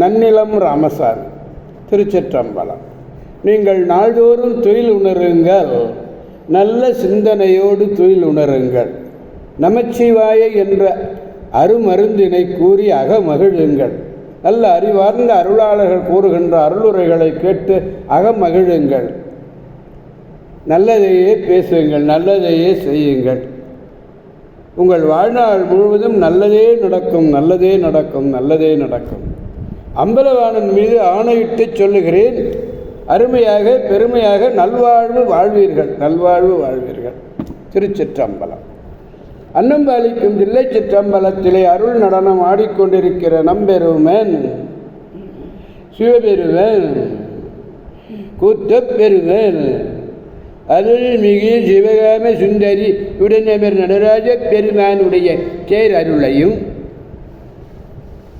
நன்னிலம் ராமசாமி திருச்சிற்றம்பலம். நீங்கள் நாள்தோறும் தொழில் உணருங்கள் நல்ல சிந்தனையோடு தொழில் உணருங்கள். நமச்சிவாய என்ற அருமருந்தினை கூறி அகமகிழுங்கள். நல்ல அறிவார்ந்த அருளாளர்கள் கூறுகின்ற அருளுரைகளை கேட்டு அகமகிழுங்கள். நல்லதையே பேசுங்கள் நல்லதையே செய்யுங்கள். உங்கள் வாழ்நாள் முழுவதும் நல்லதே நடக்கும் நல்லதே நடக்கும் நல்லதே நடக்கும். அம்பலவாணன் மீது ஆணையிட்டு சொல்லுகிறேன் அருமையாக பெருமையாக நல்வாழ்வு வாழ்வீர்கள். நல்வாழ்வு வாழ்வீர்கள். திருச்சிற்றம்பலம். அன்னம்பாலிக்கும் தில்லை சிற்றம்பலத்திலே அருள் நடனம் ஆடிக்கொண்டிருக்கிற நம்பெருமன் கூத்தப் பெருவன் அருள்மிகு சிவகாம சுந்தரி உடனமர் நடராஜ பெருமானுடைய தேர் அருளையும்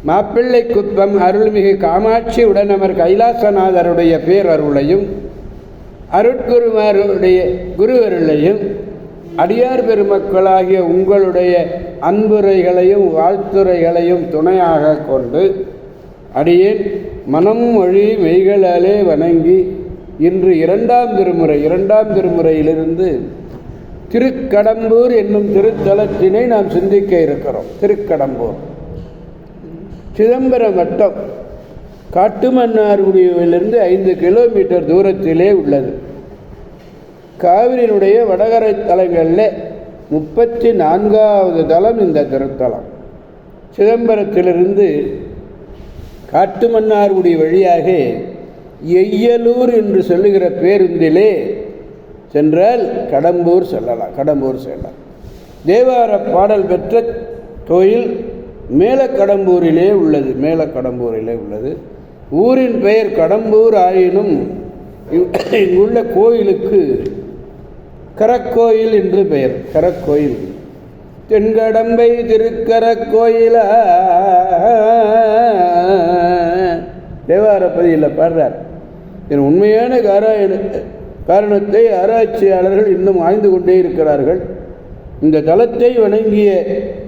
மாப்பிள்ளை குப்பம் அருள்மிகு காமாட்சி உடனமர் கைலாசநாதருடைய பேரருளையும் அருட்குருமாருடைய குருவருளையும் அடியார் பெருமக்களாகிய உங்களுடைய அன்புரைகளையும் வாழ்த்துரைகளையும் துணையாக கொண்டு அடியேன் மனம் மொழி மெய்களாலே வணங்கி இன்று இரண்டாம் திருமுறை இரண்டாம் திருமுறையிலிருந்து திருக்கடம்பூர் என்னும் திருத்தலத்தினை நாம் சிந்திக்க இருக்கிறோம். திருக்கடம்பூர். சிதம்பரம் வட்டம் காட்டுமன்னார்குடியிலிருந்து ஐந்து கிலோமீட்டர் தூரத்திலே உள்ளது. காவிரியினுடைய வடகரை தலங்களில் முப்பத்தி நான்காவது தலம் இந்த திருத்தலம். சிதம்பரத்திலிருந்து காட்டுமன்னார்குடி வழியாக எய்யலூர் என்று சொல்லுகிற பேருந்திலே சென்றால் கடம்பூர் செல்லலாம் கடம்பூர் செல்லலாம். தேவார பாடல் பெற்ற கோயில் மேலக்கடம்பூரிலே உள்ளது. மேலக்கடம்பூரிலே உள்ளது. ஊரின் பெயர் கடம்பூர் ஆயினும் இங்குள்ள கோயிலுக்கு கரக்கோயில் என்று பெயர். கரக்கோயில். தென்கடம்பை திருக்கரக்கோயிலா தேவார பதியில் பாடுறார். என் உண்மையான காராயண காரணத்தை ஆராய்ச்சியாளர்கள் இன்னும் ஆய்ந்து கொண்டே இருக்கிறார்கள். இந்த தலத்தை வணங்கிய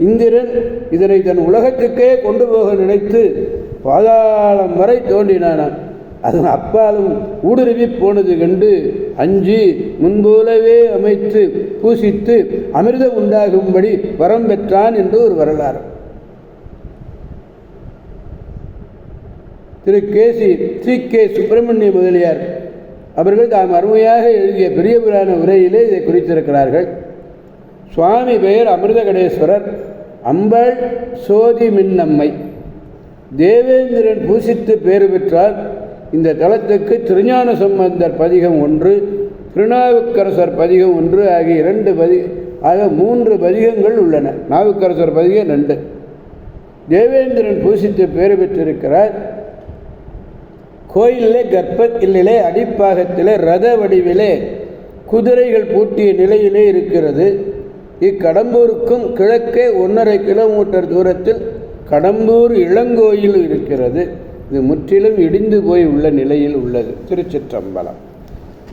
இந்திரன் இதனை தன் உலகத்துக்கே கொண்டு போக நினைத்து பாதாளம் வரை தோன்றினானான் அதன் அப்பாலும் ஊடுருவி போனது கண்டு அஞ்சு முன்போலவே அமைத்து பூசித்து அமிர்தம் உண்டாகும்படி வரம் பெற்றான் என்று ஒரு வரலாறு. திரு K C C K Subramaniya Mudaliar அவர்கள் தாம் அருமையாக எழுதிய பெரிய புராண உரையிலே இதை குறித்திருக்கிறார்கள். சுவாமி பெயர் அமிர்தகடேஸ்வரர் அம்பள் சோதி மின்னம்மை. தேவேந்திரன் பூசித்து பேறு பெற்றார். இந்த தலத்துக்கு திருஞான சம்பந்தர் பதிகம் ஒன்று திருநாவுக்கரசர் பதிகம் ஒன்று ஆகிய இரண்டு பதி ஆக மூன்று பதிகங்கள் உள்ளன. நாவுக்கரசர் பதிகம் ரெண்டு. தேவேந்திரன் பூசித்து பேறு பெற்றிருக்கிறார். கோயிலே கர்ப்பத்திலே அடிப்பாகத்திலே ரத வடிவிலே குதிரைகள் பூட்டிய நிலையிலே இருக்கிறது. இக்கடம்பூருக்கும் கிழக்கே ஒன்றரை கிலோமீட்டர் தூரத்தில் கடம்பூர் இளங்கோயில் இருக்கிறது. இது முற்றிலும் இடிந்து போய் உள்ள நிலையில் உள்ளது. திருச்சிற்றம்பலம்.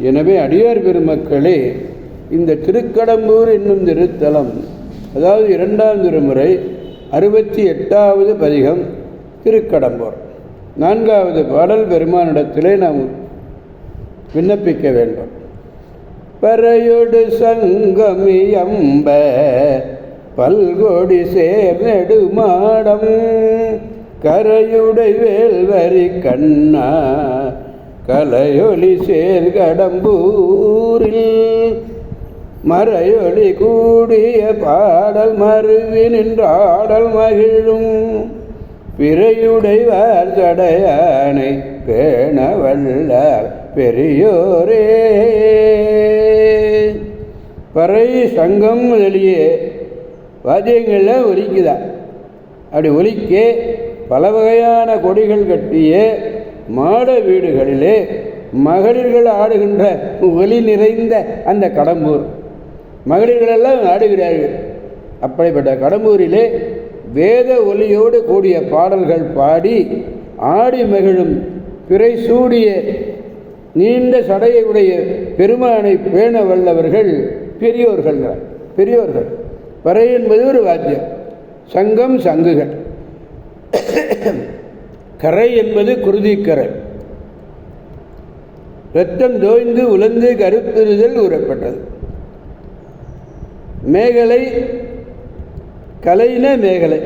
எனவே அடியார் பெருமக்களே இந்த திருக்கடம்பூர் என்னும் திருத்தலம் அதாவது இரண்டாம் திருமுறை அறுபத்தி எட்டாவது பதிகம் திருக்கடம்பூர். நான்காவது பாடல் பெருமானிடத்திலே நாம் விண்ணப்பிக்க வேண்டும். பறையொடு சங்கமியம்ப பல்கொடி சேர் நெடுமாடம் கரையுடை வேல்வரி கண்ணா கலையொலி சேர் கடம்பூரில் மறையொலி கூடிய பாடல் மருவி நின்றாடல் மகிழும் பிறையுடைவார் தடையானை பேண வல்லார் பெரியோரே. பறை சங்கம் முதலிய வாத்தியங்களில் ஒலிக்குதான் அப்படி ஒலிக்க பல வகையான கொடிகள் கட்டிய மாட வீடுகளிலே மகளிர்கள் ஆடுகின்ற ஒலி நிறைந்த அந்த கடம்பூர். மகளிர்களெல்லாம் ஆடுகிறார்கள். அப்படிப்பட்ட கடம்பூரிலே வேத ஒலியோடு கூடிய பாடல்கள் பாடி ஆடி மகிழும் பிறை சூடிய நீண்ட சடையுடைய பெருமானை பேண வல்லவர்கள் பெரியோர்கள் பெரியோர்கள். பறை என்பது ஒரு வாத்தியம் சங்கம் சங்குகள். கரை என்பது குருதிக்கரை. இரத்தம் தோய்ந்து உலர்ந்து கருத்துறுதல் கூறப்பட்டது. மேகலை கலையின மேகலை.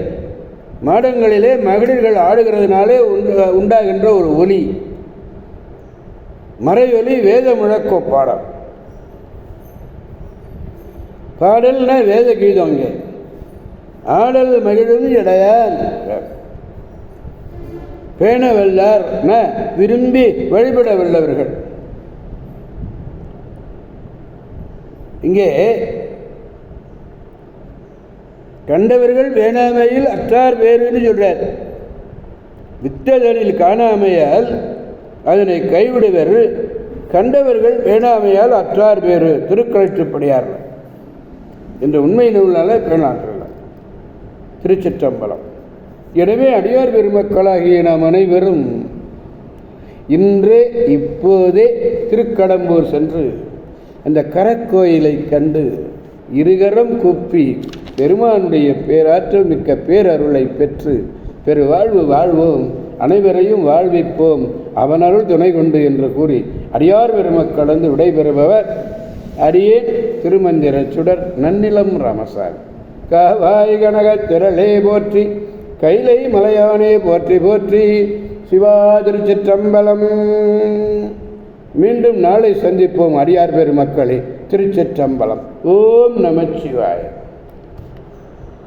மாடங்களிலே மகளிர்கள் ஆடுகிறதுனாலே உண்டாகின்ற ஒரு ஒலி. மறையொலி வேத முழக்கோ பாடம். பாடல்னா வேத கீதம் இங்கே ஆடல் மகிழும் இடையான். பேண வல்லார் விரும்பி வழிபட வல்லவர்கள் இங்கே கண்டவர்கள் வேணாமையில் அற்றார் பேருன்னு சொல்றார். வித்ததனில் காணாமையால் அதனை கைவிடுவர். கண்டவர்கள் வேணாமையால் அற்றார் பேரு திருக்கழிச்சுப்படியார்கள் என்ற உண்மை நூலால் பேணாற்றல. திருச்சிற்றம்பலம். எனவே அடியார் பெருமக்களாகிய நாம் அனைவரும் இன்று இப்போதே திருக்கடம்பூர் சென்று அந்த கரக்கோயிலை கண்டு இருகரம் குப்பி பெருமானுடைய பேராற்றல் மிக்க பேரருளை பெற்று பெரு வாழ்வு வாழ்வோம் அனைவரையும் வாழ்விப்போம் அவனருள் துணை கொண்டு என்று கூறி அடியார் பெருமக்கலந்து விடைபெறுபவர் அடியேன் திருமந்திர சுடர் நன்னிலம் ராமசாமி. காவாய் கனக திரளே போற்றி கைலை மலையானே போற்றி போற்றி சிவா திருச்சிற்றம்பலம். மீண்டும் நாளை சந்திப்போம் அடியார் பெருமக்களே திருச்சிற்றம்பலம். ஓம் நமச்சிவாயம்